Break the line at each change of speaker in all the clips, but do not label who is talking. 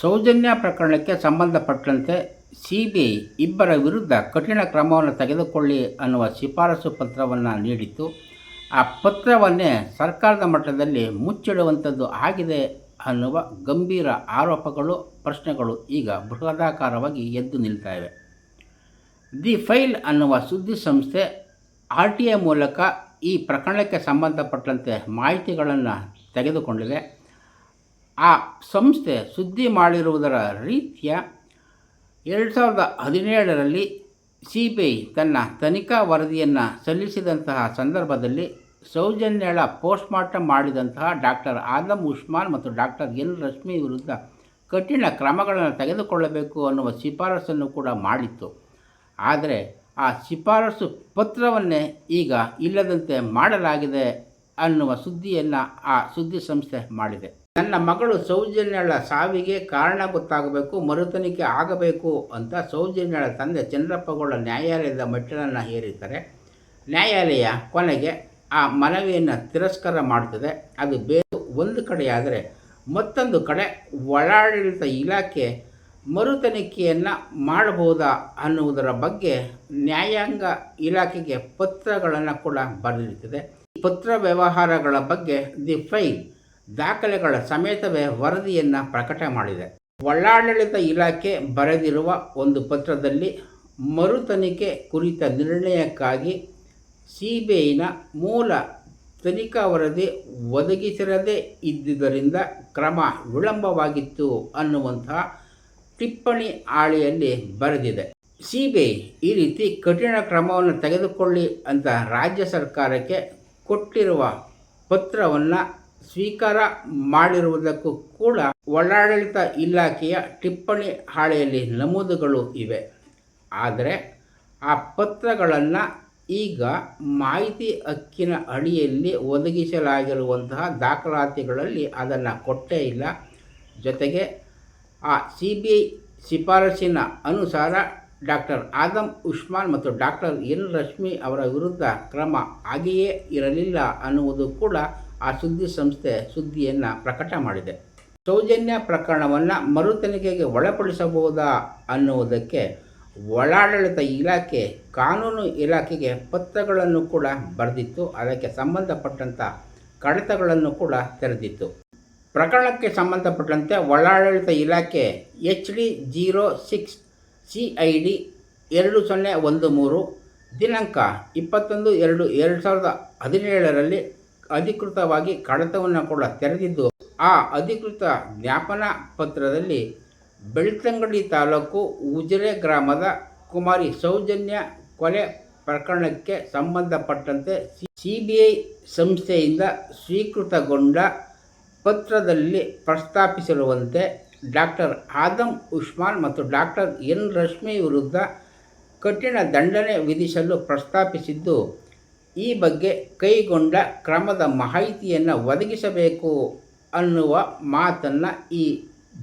ಸೌಜನ್ಯ ಪ್ರಕರಣಕ್ಕೆ ಸಂಬಂಧಪಟ್ಟಂತೆ ಸಿಬಿಐ ಇಬ್ಬರ ವಿರುದ್ಧ ಕಠಿಣ ಕ್ರಮವನ್ನು ತೆಗೆದುಕೊಳ್ಳಿ ಅನ್ನುವ ಶಿಫಾರಸು ಪತ್ರವನ್ನು ನೀಡಿತ್ತು. ಆ ಪತ್ರವನ್ನೇ ಸರ್ಕಾರದ ಮಟ್ಟದಲ್ಲಿ ಮುಚ್ಚಿಡುವಂಥದ್ದು ಆಗಿದೆ ಅನ್ನುವ ಗಂಭೀರ ಆರೋಪಗಳು, ಪ್ರಶ್ನೆಗಳು ಈಗ ಬೃಹದಾಕಾರವಾಗಿ ಎದ್ದು ನಿಲ್ತಾ ಇವೆ. ದಿ ಫೈಲ್ ಅನ್ನುವ ಸುದ್ದಿ ಸಂಸ್ಥೆ ಆರ್ ಟಿ ಐ ಮೂಲಕ ಈ ಪ್ರಕರಣಕ್ಕೆ ಸಂಬಂಧಪಟ್ಟಂತೆ ಮಾಹಿತಿಗಳನ್ನು ತೆಗೆದುಕೊಂಡಿದೆ. ಆ ಸಂಸ್ಥೆ ಸುದ್ದಿ ಮಾಡಿರುವುದರ ರೀತಿಯ ಎರಡು ಸಾವಿರದ ಹದಿನೇಳರಲ್ಲಿ ಸಿ ಬಿ ಐ ತನ್ನ ತನಿಖಾ ವರದಿಯನ್ನು ಸಲ್ಲಿಸಿದಂತಹ ಸಂದರ್ಭದಲ್ಲಿ ಸೌಜನ್ಯಳ ಪೋಸ್ಟ್ಮಾರ್ಟಮ್ ಮಾಡಿದಂತಹ ಡಾಕ್ಟರ್ ಆದಮ್ ಉಸ್ಮಾನ್ ಮತ್ತು ಡಾಕ್ಟರ್ ಎನ್ ರಶ್ಮಿ ವಿರುದ್ಧ ಕಠಿಣ ಕ್ರಮಗಳನ್ನು ತೆಗೆದುಕೊಳ್ಳಬೇಕು ಅನ್ನುವ ಶಿಫಾರಸನ್ನು ಕೂಡ ಮಾಡಿತ್ತು. ಆದರೆ ಆ ಶಿಫಾರಸು ಪತ್ರವನ್ನೇ ಈಗ ಇಲ್ಲದಂತೆ ಮಾಡಲಾಗಿದೆ ಅನ್ನುವ ಸುದ್ದಿಯನ್ನು ಆ ಸುದ್ದಿ ಸಂಸ್ಥೆ ಮಾಡಿದೆ. ನನ್ನ ಮಗಳು ಸೌಜನ್ಯಳ ಸಾವಿಗೆ ಕಾರಣ ಗೊತ್ತಾಗಬೇಕು ಮರುತನಿಕೆ ಆಗಬೇಕು ಅಂತ ಸೌಜನ್ಯಳ ತಂದೆ ಚಂದ್ರಪ್ಪಗೌಡ ನ್ಯಾಯಾಲಯದ ಮೆಟ್ಟಿಲನ್ನು ಹೇರಿದ್ದಾರೆ ನ್ಯಾಯಾಲಯ ಕೊನೆಗೆ ಆ ಮನವಿಯನ್ನು ತಿರಸ್ಕಾರ ಮಾಡ್ತದೆ. ಅದು ಬೇರೆ ಒಂದು ಕಡೆಯಾದರೆ ಮತ್ತೊಂದು ಕಡೆ ಒಳಾಡಳಿತ ಇಲಾಖೆ ಮರುತನಿಖೆಯನ್ನು ಮಾಡಬಹುದಾ ಅನ್ನುವುದರ ಬಗ್ಗೆ ನ್ಯಾಯಾಂಗ ಇಲಾಖೆಗೆ ಪತ್ರಗಳನ್ನು ಕೂಡ ಬರೆದಿರ್ತದೆ. ಪತ್ರ ವ್ಯವಹಾರಗಳ ಬಗ್ಗೆ ದಿ ಫೈಲ್ ದಾಖಲೆಗಳ ಸಮೇತವೇ ವರದಿಯನ್ನು ಪ್ರಕಟ ಮಾಡಿದೆ. ಒಳ್ಳಾಡಳಿತ ಇಲಾಖೆ ಬರೆದಿರುವ ಒಂದು ಪತ್ರದಲ್ಲಿ ಮರು ತನಿಖೆ ಕುರಿತ ನಿರ್ಣಯಕ್ಕಾಗಿ ಸಿ ಮೂಲ ತನಿಖಾ ವರದಿ ಒದಗಿಸಿರದೇ ಇದ್ದುದರಿಂದ ಕ್ರಮ ವಿಳಂಬವಾಗಿತ್ತು ಅನ್ನುವಂತಹ ಟಿಪ್ಪಣಿ ಹಾಳೆಯಲ್ಲಿ ಬರೆದಿದೆ. ಸಿ ಈ ರೀತಿ ಕಠಿಣ ಕ್ರಮವನ್ನು ತೆಗೆದುಕೊಳ್ಳಿ ಅಂತ ರಾಜ್ಯ ಸರ್ಕಾರಕ್ಕೆ ಕೊಟ್ಟಿರುವ ಪತ್ರವನ್ನು ಸ್ವೀಕಾರ ಮಾಡಿರುವುದಕ್ಕೂ ಕೂಡ ಒಳಾಡಳಿತ ಇಲಾಖೆಯ ಟಿಪ್ಪಣಿ ಹಾಳೆಯಲ್ಲಿ ನಮೂದುಗಳು ಇವೆ. ಆದರೆ ಆ ಪತ್ರಗಳನ್ನು ಈಗ ಮಾಹಿತಿ ಹಕ್ಕಿನ ಅಡಿಯಲ್ಲಿ ಒದಗಿಸಲಾಗಿರುವಂತಹ ದಾಖಲಾತಿಗಳಲ್ಲಿ ಅದನ್ನು ಕೊಟ್ಟೇ ಇಲ್ಲ. ಜೊತೆಗೆ ಆ ಸಿ ಬಿ ಐ ಶಿಫಾರಸಿನ ಅನುಸಾರ ಡಾಕ್ಟರ್ ಆದಮ್ ಉಸ್ಮಾನ್ ಮತ್ತು ಡಾಕ್ಟರ್ ಎನ್ ರಶ್ಮಿ ಅವರ ವಿರುದ್ಧ ಕ್ರಮ ಆಗಿಯೇ ಇರಲಿಲ್ಲ ಅನ್ನುವುದು ಕೂಡ ಆ ಸುದ್ದಿ ಸಂಸ್ಥೆ ಸುದ್ದಿಯನ್ನು ಪ್ರಕಟ ಮಾಡಿದೆ. ಸೌಜನ್ಯ ಪ್ರಕರಣವನ್ನು ಮರುತನಿಖೆಗೆ ಒಳಪಡಿಸಬಹುದಾ ಅನ್ನುವುದಕ್ಕೆ ಒಳಾಡಳಿತ ಇಲಾಖೆ, ಕಾನೂನು ಇಲಾಖೆಗೆ ಪತ್ರಗಳನ್ನು ಕೂಡ ಬರೆದಿತ್ತು. ಅದಕ್ಕೆ ಸಂಬಂಧಪಟ್ಟಂಥ ಕಡತಗಳನ್ನು ಕೂಡ ತೆರೆದಿತ್ತು. ಪ್ರಕರಣಕ್ಕೆ ಸಂಬಂಧಪಟ್ಟಂತೆ ಒಳಾಡಳಿತ ಇಲಾಖೆ H D zero six, C I D ಎರಡು ಸೊನ್ನೆ ಒಂದು ಮೂರು, ದಿನಾಂಕ ಇಪ್ಪತ್ತೊಂದು ಎರಡು ಎರಡು ಸಾವಿರದ ಹದಿನೇಳರಲ್ಲಿ ಅಧಿಕೃತವಾಗಿ ಕಡತವನ್ನು ಕೂಡ ತೆರೆದಿದ್ದು, ಆ ಅಧಿಕೃತ ಜ್ಞಾಪನಾ ಪತ್ರದಲ್ಲಿ ಬೆಳ್ತಂಗಡಿ ತಾಲೂಕು ಉಜಿರೆ ಗ್ರಾಮದ ಕುಮಾರಿ ಸೌಜನ್ಯ ಕೊಲೆ ಪ್ರಕರಣಕ್ಕೆ ಸಂಬಂಧಪಟ್ಟಂತೆ ಸಿ ಬಿ ಐ ಸಂಸ್ಥೆಯಿಂದ ಸ್ವೀಕೃತಗೊಂಡ ಪತ್ರದಲ್ಲಿ ಪ್ರಸ್ತಾಪಿಸಿರುವಂತೆ ಡಾಕ್ಟರ್ ಆದಮ್ ಉಸ್ಮಾನ್ ಮತ್ತು ಡಾಕ್ಟರ್ ಎನ್ ರಶ್ಮಿ ವಿರುದ್ಧ ಕಠಿಣ ದಂಡನೆ ವಿಧಿಸಲು ಪ್ರಸ್ತಾಪಿಸಿದ್ದು ಈ ಬಗ್ಗೆ ಕೈಗೊಂಡ ಕ್ರಮದ ಮಾಹಿತಿಯನ್ನು ಒದಗಿಸಬೇಕು ಅನ್ನುವ ಮಾತನ್ನು ಈ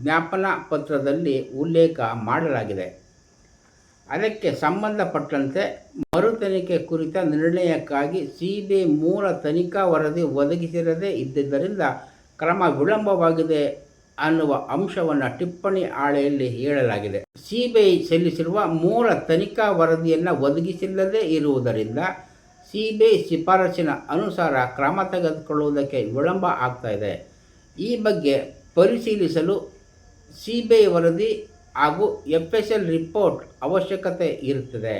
ಜ್ಞಾಪನಾ ಪತ್ರದಲ್ಲಿ ಉಲ್ಲೇಖ ಮಾಡಲಾಗಿದೆ. ಅದಕ್ಕೆ ಸಂಬಂಧಪಟ್ಟಂತೆ ಮರು ತನಿಖೆ ಕುರಿತ ನಿರ್ಣಯಕ್ಕಾಗಿ ಸಿ ಬಿ ಮೂಲ ತನಿಖಾ ವರದಿ ಒದಗಿಸಿರದೇ ಇದ್ದಿದ್ದರಿಂದ ಕ್ರಮ ವಿಳಂಬವಾಗಿದೆ ಅನ್ನುವ ಅಂಶವನ್ನು ಟಿಪ್ಪಣಿ ಹಾಳೆಯಲ್ಲಿ ಹೇಳಲಾಗಿದೆ. ಸಿಬಿಐ ಸಲ್ಲಿಸಿರುವ ಮೂಲ ತನಿಖಾ ವರದಿಯನ್ನು ಒದಗಿಸಿಲ್ಲದೇ ಇರುವುದರಿಂದ ಸಿ ಬಿ ಐ ಶಿಫಾರಸಿನ ಅನುಸಾರ ಕ್ರಮ ತೆಗೆದುಕೊಳ್ಳುವುದಕ್ಕೆ ವಿಳಂಬ ಆಗ್ತಾ ಇದೆ. ಈ ಬಗ್ಗೆ ಪರಿಶೀಲಿಸಲು ಸಿ ಬಿ ಐ ವರದಿ ಹಾಗೂ ಎಫ್ ಎಸ್ ಎಲ್ ರಿಪೋರ್ಟ್ ಅವಶ್ಯಕತೆ ಇರುತ್ತದೆ.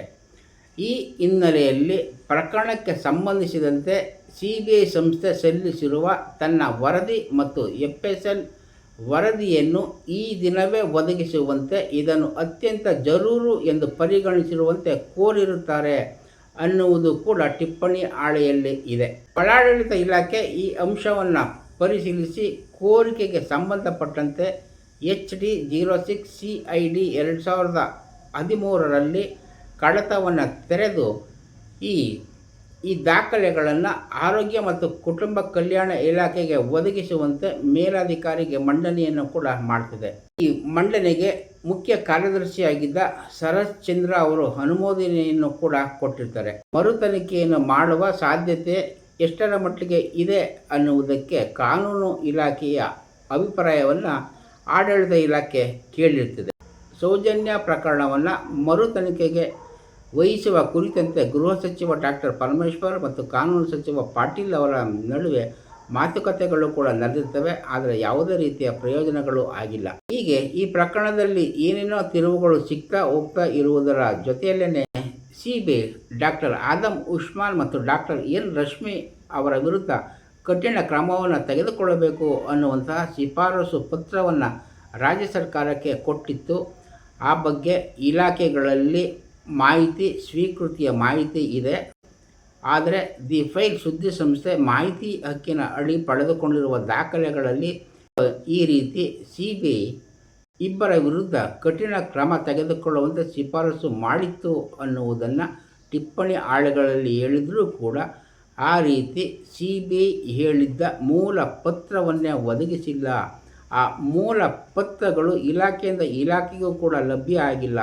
ಈ ಹಿನ್ನೆಲೆಯಲ್ಲಿ ಪ್ರಕರಣಕ್ಕೆ ಸಂಬಂಧಿಸಿದಂತೆ ಸಿ ಬಿ ಐ ಸಂಸ್ಥೆ ಸಲ್ಲಿಸಿರುವ ತನ್ನ ವರದಿ ಮತ್ತು ಎಫ್ ಎಸ್ ಎಲ್ ವರದಿಯನ್ನು ಈ ದಿನವೇ ಒದಗಿಸುವಂತೆ ಇದನ್ನು ಅತ್ಯಂತ ಜರೂರು ಎಂದು ಪರಿಗಣಿಸಿರುವಂತೆ ಕೋರಿರುತ್ತಾರೆ. ಅನ್ನುವುದು ಕೂಡ ಟಿಪ್ಪಣಿ ಹಾಳೆಯಲ್ಲಿ ಇದೆ. ಒಳಾಡಳಿತ ಇಲಾಖೆ ಈ ಅಂಶವನ್ನು ಪರಿಶೀಲಿಸಿ ಕೋರಿಕೆಗೆ ಸಂಬಂಧಪಟ್ಟಂತೆ H D zero six C I D ಎರಡು ಸಾವಿರದ ಹದಿಮೂರರಲ್ಲಿ ಕಡತವನ್ನು ತೆರೆದು ಈ ಈ ದಾಖಲೆಗಳನ್ನು ಆರೋಗ್ಯ ಮತ್ತು ಕುಟುಂಬ ಕಲ್ಯಾಣ ಇಲಾಖೆಗೆ ಒದಗಿಸುವಂತೆ ಮೇಲಾಧಿಕಾರಿಗೆ ಮಂಡನೆಯನ್ನು ಕೂಡ ಮಾಡ್ತಿದೆ. ಈ ಮಂಡನೆಗೆ ಮುಖ್ಯ ಕಾರ್ಯದರ್ಶಿಯಾಗಿದ್ದ ಶರತ್ ಚಂದ್ರ ಅವರು ಅನುಮೋದನೆಯನ್ನು ಕೂಡ ಕೊಟ್ಟಿರ್ತಾರೆ. ಮರು ತನಿಖೆಯನ್ನು ಮಾಡುವ ಸಾಧ್ಯತೆ ಎಷ್ಟರ ಮಟ್ಟಿಗೆ ಇದೆ ಅನ್ನುವುದಕ್ಕೆ ಕಾನೂನು ಇಲಾಖೆಯ ಅಭಿಪ್ರಾಯವನ್ನು ಆಡಳಿತ ಇಲಾಖೆ ಕೇಳಿರುತ್ತದೆ ಸೌಜನ್ಯ ಪ್ರಕರಣವನ್ನು ಮರು ತನಿಖೆಗೆ ವಹಿಸುವ ಕುರಿತಂತೆ ಗೃಹ ಸಚಿವ ಡಾಕ್ಟರ್ ಪರಮೇಶ್ವರ್ ಮತ್ತು ಕಾನೂನು ಸಚಿವ ಪಾಟೀಲ್ ಅವರ ನಡುವೆ ಮಾತುಕತೆಗಳು ಕೂಡ ನಡೆದಿರ್ತವೆ, ಆದರೆ ಯಾವುದೇ ರೀತಿಯ ಪ್ರಯೋಜನಗಳು ಆಗಿಲ್ಲ. ಹೀಗೆ ಈ ಪ್ರಕರಣದಲ್ಲಿ ಏನೇನೋ ತಿರುವುಗಳು ಸಿಗ್ತಾ ಹೋಗ್ತಾ ಇರುವುದರ ಜೊತೆಯಲ್ಲೇನೆ ಸಿಬಿಐ ಡಾಕ್ಟರ್ ಆದಮ್ ಉಸ್ಮಾನ್ ಮತ್ತು ಡಾಕ್ಟರ್ ಎನ್ ರಶ್ಮಿ ಅವರ ವಿರುದ್ಧ ಕಠಿಣ ಕ್ರಮವನ್ನು ತೆಗೆದುಕೊಳ್ಳಬೇಕು ಅನ್ನುವಂತಹ ಶಿಫಾರಸು ಪತ್ರವನ್ನು ರಾಜ್ಯ ಸರ್ಕಾರಕ್ಕೆ ಕೊಟ್ಟಿತ್ತು. ಆ ಬಗ್ಗೆ ಇಲಾಖೆಗಳಲ್ಲಿ ಮಾಹಿತಿ, ಸ್ವೀಕೃತಿಯ ಮಾಹಿತಿ ಇದೆ. ಆದರೆ ದಿ ಫೈಲ್ ಸುದ್ದಿ ಸಂಸ್ಥೆ ಮಾಹಿತಿ ಹಕ್ಕಿನ ಅಡಿ ಪಡೆದುಕೊಂಡಿರುವ ದಾಖಲೆಗಳಲ್ಲಿ ಈ ರೀತಿ ಸಿ ಬಿ ಇಬ್ಬರ ವಿರುದ್ಧ ಕಠಿಣ ಕ್ರಮ ತೆಗೆದುಕೊಳ್ಳುವಂತೆ ಶಿಫಾರಸು ಮಾಡಿತ್ತು ಅನ್ನುವುದನ್ನು ಟಿಪ್ಪಣಿ ಆಳೆಗಳಲ್ಲಿ ಹೇಳಿದರೂ ಕೂಡ ಆ ರೀತಿ ಸಿ ಬಿ ಹೇಳಿದ್ದ ಮೂಲ ಪತ್ರವನ್ನೇ ಒದಗಿಸಿಲ್ಲ. ಆ ಮೂಲ ಪತ್ರಗಳು ಇಲಾಖೆಯಿಂದ ಇಲಾಖೆಗೂ ಕೂಡ ಲಭ್ಯ ಆಗಿಲ್ಲ.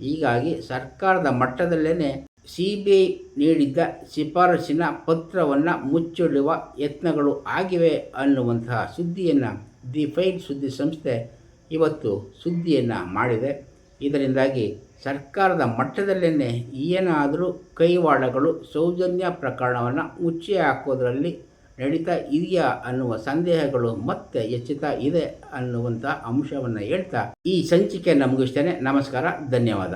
ಹೀಗಾಗಿ ಸರ್ಕಾರದ ಮಟ್ಟದಲ್ಲೇ ಸಿ ಬಿ ಐ ನೀಡಿದ್ದ ಶಿಫಾರಸಿನ ಪತ್ರವನ್ನು ಮುಚ್ಚಿಡುವ ಯತ್ನಗಳು ಆಗಿವೆ ಅನ್ನುವಂತಹ ಸುದ್ದಿಯನ್ನು ದಿ ಫೈಲ್ ಸುದ್ದಿ ಸಂಸ್ಥೆ ಇವತ್ತು ಸುದ್ದಿಯನ್ನು ಮಾಡಿದೆ. ಇದರಿಂದಾಗಿ ಸರ್ಕಾರದ ಮಟ್ಟದಲ್ಲೇ ಏನಾದರೂ ಕೈವಾಡಗಳು ಸೌಜನ್ಯ ಪ್ರಕರಣವನ್ನು ಮುಚ್ಚಿ ಹಾಕೋದರಲ್ಲಿ ನಡೀತಾ ಇದೆಯಾ ಅನ್ನುವ ಸಂದೇಹಗಳು ಮತ್ತೆ ಹೆಚ್ಚುತ್ತಾ ಇದೆ ಅನ್ನುವಂಥ ಅಂಶವನ್ನು ಹೇಳ್ತಾ ಈ ಸಂಚಿಕೆಯನ್ನು ಮುಗಿಸ್ತೇನೆ ನಮಸ್ಕಾರ, ಧನ್ಯವಾದ.